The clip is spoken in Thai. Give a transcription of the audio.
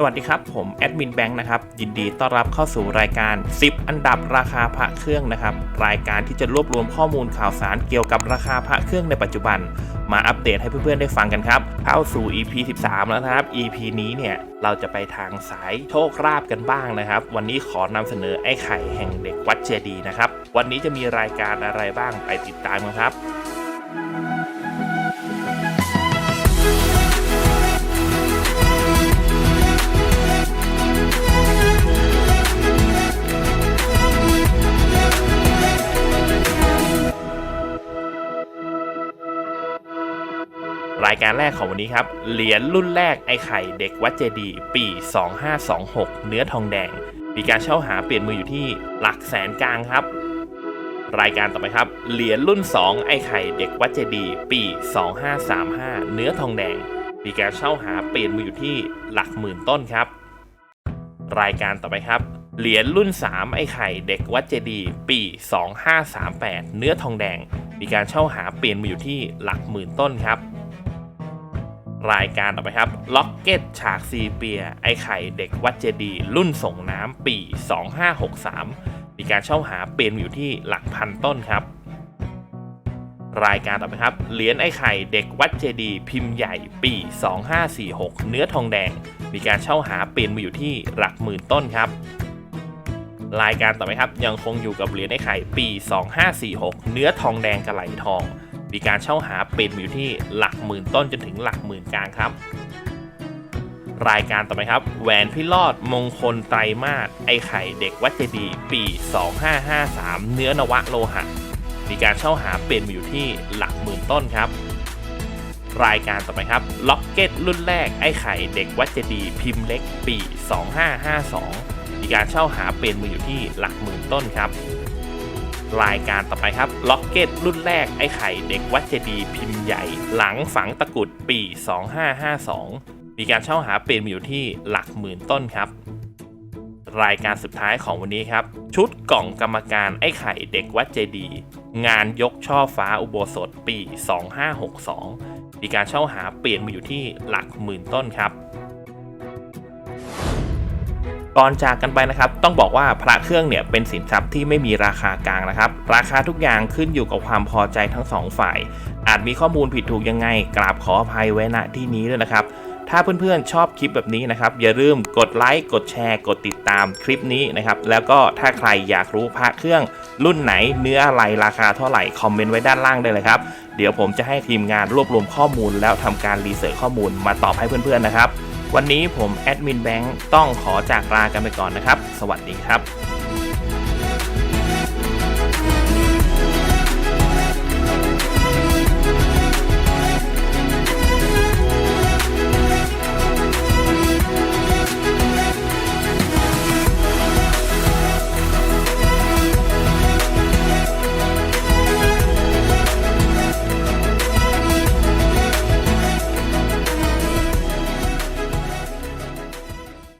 สวัสดีครับ ผมแอดมินแบงค์นะครับ ยินดีต้อนรับเข้าสู่รายการ 10 อันดับราคาพระเครื่องนะครับ รายการที่จะรวบรวมข้อมูลข่าวสารเกี่ยวกับราคาพระเครื่องในปัจจุบัน มาอัปเดตให้เพื่อนๆได้ฟังกันครับ เข้าสู่ EP 13 แล้วนะครับ EP นี้เนี่ยเราจะไปทางสายโชคราบกันบ้างนะครับ วันนี้ขอนำเสนอไอ้ไข่แห่งเด็กวัดเจดีย์นะครับวันนี้จะมีรายการอะไรบ้างไปติดตามกันครับ รายการแรกของวันนี้ครับ เหรียญรุ่นแรกไอ้ไข่เด็กวัดเจดีย์ปี 2526 เนื้อทองแดง มีการเช่าหาเปลี่ยนมืออยู่ที่หลักแสนกลางครับ รายการต่อไปครับ เหรียญรุ่น 2 ไอ้ไข่เด็กวัดเจดีย์ปี 2535 เนื้อทองแดง มีการเช่าหาเปลี่ยนมืออยู่ที่หลักหมื่นต้นครับ รายการต่อไปครับ เหรียญรุ่น 3 ไอ้ไข่เด็กวัดเจดีย์ปี 2538 เนื้อทองแดง มีการเช่าหาเปลี่ยนมาอยู่ที่หลักหมื่นต้นครับ รายการต่อไปครับล็อกเก็ตฉากซีเปีย ไอไข่เด็กวัดเจดี รุ่นส่งน้ำปี 2563 มีการเช่าหาเปลี่ยนอยู่ที่หลักพันต้นครับ รายการต่อไปครับเหรียญไอไข่เด็กวัดเจดี พิมพ์ใหญ่ปี 2546 เนื้อทองแดง มีการเช่าหาเปลี่ยนมาอยู่ที่หลักหมื่นต้นครับรายการต่อไปครับยังคงอยู่กับเหรียญไอไข่ปี 2546 เนื้อทองแดงกระไหลทอง มีการเช่าหาเป็นอยู่ที่หลักหมื่นต้นจนถึงหลักหมื่นกลางครับ รายการต่อไปครับ แหวนพิรอดมงคลไตรมาสไอไข่เด็กวัดเจดียปี 2553 เนื้อนวะโลหะ มีการเช่าหาเป็นอยู่ที่หลักหมื่นต้นครับรายการต่อไปครับล็อกเก็ตรุ่นแรกไอ้ไข่เด็กวัดเจดียพิมพ์เล็กปี 2552 มีการเช่าหาเป็นมืออยู่ที่หลักหมื่นต้นครับ รายการต่อไปครับล็อกเก็ตรุ่นแรกไอ้ไข่เด็กวัดเจดีพิมพ์ใหญ่ หลังฝังตะกุดปี 2552 มีการเช่าหาเป็นมืออยู่ที่หลักหมื่นต้นครับ รายการสุดท้ายของวันนี้ครับ ชุดกล่องกรรมการไอ้ไข่เด็กวัดเจดี งานยกช่อฟ้าอุโบสถปี 2562 มีการเช่าหาเปลี่ยนมาอยู่ที่หลักหมื่นต้นครับ ก่อนจากกันไปนะครับต้องบอกว่าพระเครื่องเนี่ยเป็นสินทรัพย์ที่ไม่มีราคากลางนะครับ ราคาทุกอย่างขึ้นอยู่กับความพอใจทั้งสองฝ่าย อาจมีข้อมูลผิดถูกยังไง กราบขออภัยไว้ณที่นี้ด้วยนะครับถ้าเพื่อนๆชอบคลิปแบบนี้นะครับ อย่าลืมกดไลค์กดแชร์ กดติดตามคลิปนี้นะครับ แล้วก็ถ้าใครอยากรู้พระเครื่องรุ่นไหนเนื้ออะไรราคาเท่าไหร่ คอมเมนต์ไว้ด้านล่างได้เลยครับ เดี๋ยวผมจะให้ทีมงานรวบรวมข้อมูล แล้วทำการรีเสิร์ชข้อมูลมาตอบให้เพื่อนๆนะครับ วันนี้ผมแอดมินแบงค์ต้องขอจากลากันไปก่อนนะครับ สวัสดีครับ